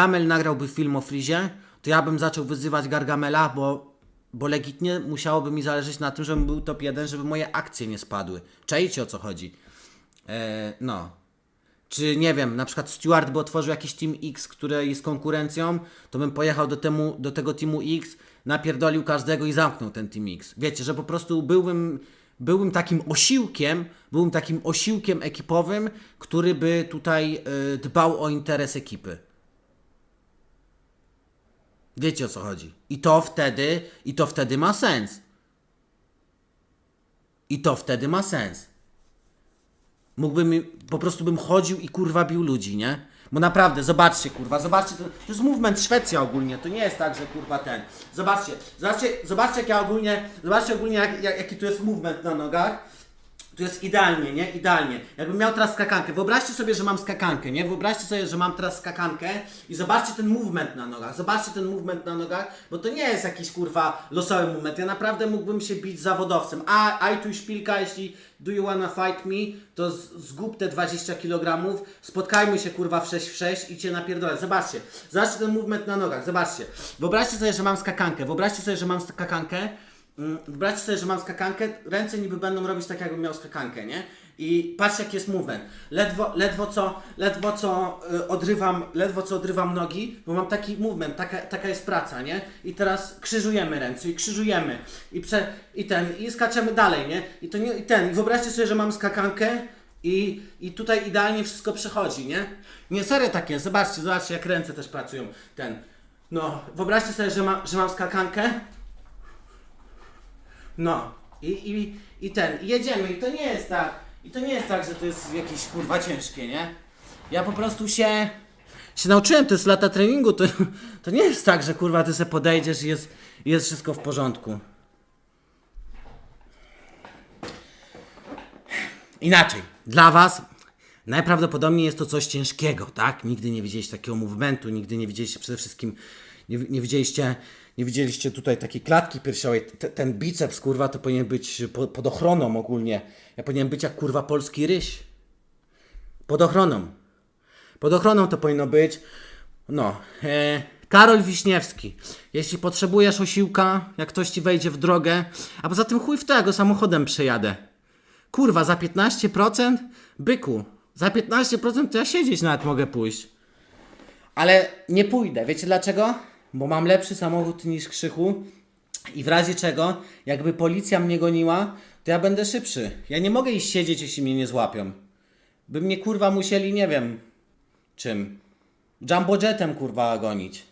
Gargamel nagrałby film o Frizie, to ja bym zaczął wyzywać Gargamela, bo, bo legitnie musiałoby mi zależeć na tym, żebym był top 1, żeby moje akcje nie spadły. Czajcie o co chodzi. E, no. Czy nie wiem, na przykład Stewart by otworzył jakiś Team X, który jest konkurencją, to bym pojechał do, temu, do tego Teamu X, napierdolił każdego i zamknął ten Team X. Wiecie, że po prostu byłbym, byłbym takim osiłkiem, byłbym takim osiłkiem ekipowym, który by tutaj y, dbał o interes ekipy. Wiecie o co chodzi. I to wtedy, i to wtedy ma sens. I to wtedy ma sens. Mógłbym, po prostu bym chodził i kurwa bił ludzi, nie? Bo naprawdę, zobaczcie kurwa, zobaczcie, to, to jest movement Szwecja ogólnie, to nie jest tak, że kurwa ten. Zobaczcie, zobaczcie, zobaczcie jak ja ogólnie, zobaczcie ogólnie jak, jak, jaki tu jest movement na nogach. Tu jest idealnie, nie? Idealnie. Jakbym miał teraz skakankę. Wyobraźcie sobie, że mam skakankę, nie? Wyobraźcie sobie, że mam teraz skakankę i zobaczcie ten movement na nogach. Zobaczcie ten movement na nogach, bo to nie jest jakiś kurwa losowy movement. Ja naprawdę mógłbym się bić zawodowcem. A, a tu szpilka, jeśli do you wanna fight me, to zgub te 20 kg, spotkajmy się kurwa w 6 w 6 i cię napierdolę. Zobaczcie. Zobaczcie ten movement na nogach. Zobaczcie. Wyobraźcie sobie, że mam skakankę. Wyobraźcie sobie, że mam skakankę. Wyobraźcie sobie, że mam skakankę, ręce niby będą robić tak, jakbym miał skakankę, nie? I patrzcie, jaki jest movement. Ledwo, ledwo co, ledwo co y, odrywam, ledwo co odrywam nogi, bo mam taki movement, taka, taka jest praca, nie? I teraz krzyżujemy ręce i krzyżujemy i, prze, i ten, i skaczemy dalej, nie? I to nie, i ten, wyobraźcie sobie, że mam skakankę i, i tutaj idealnie wszystko przechodzi, nie? Nie, serio tak jest, zobaczcie, zobaczcie, jak ręce też pracują, ten. No, wyobraźcie sobie, że, ma, że mam skakankę, no. I, i, I ten, i jedziemy. I to nie jest tak. I to nie jest tak, że to jest jakieś kurwa ciężkie, nie? Ja po prostu się. się nauczyłem, to jest lata treningu, to, to nie jest tak, że kurwa ty se podejdziesz i jest, jest wszystko w porządku. Inaczej, dla was najprawdopodobniej jest to coś ciężkiego, tak? Nigdy nie widzieliście takiego movementu, nigdy nie widzieliście przede wszystkim, nie, nie widzieliście, nie widzieliście tutaj takiej klatki piersiowej. Te, ten biceps, kurwa, to powinien być po, pod ochroną ogólnie. Ja powinien być jak kurwa polski ryś. Pod ochroną. Pod ochroną to powinno być. No. E, Karol Wiśniewski. Jeśli potrzebujesz osiłka, jak ktoś ci wejdzie w drogę, a poza tym chuj w tego samochodem przejadę. Kurwa, za 15%? Byku, za 15% to ja siedzieć nawet mogę pójść. Ale nie pójdę. Wiecie dlaczego? Bo mam lepszy samochód niż Krzychu i w razie czego, jakby policja mnie goniła, to ja będę szybszy. Ja nie mogę iść siedzieć, jeśli mnie nie złapią. By mnie kurwa musieli, nie wiem, czym. Jumbojetem kurwa gonić.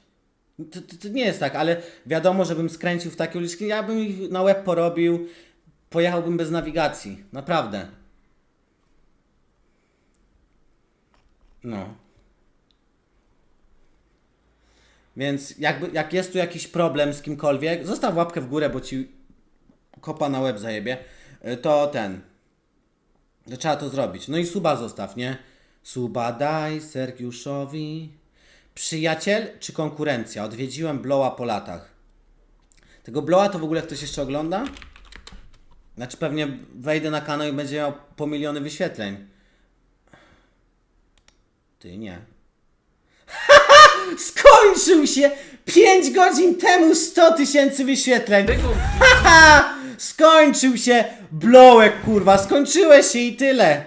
To, to, to nie jest tak, ale wiadomo, żebym skręcił w takie uliczki, ja bym ich na łeb porobił, pojechałbym bez nawigacji. Naprawdę. No. Więc jakby, jak jest tu jakiś problem z kimkolwiek, zostaw łapkę w górę, bo ci kopa na łeb zajebie, y, to ten. To trzeba to zrobić. No i suba zostaw, nie? Suba daj Sergiuszowi. Przyjaciel czy konkurencja? Odwiedziłem Bloła po latach. Tego Bloła to w ogóle ktoś jeszcze ogląda? Znaczy pewnie wejdę na kanał i będzie miał po miliony wyświetleń. Ty nie. Skończył się 5 godzin temu 100 tysięcy wyświetleń. Haha! Skończył się blołek, kurwa. Skończyłeś się i tyle.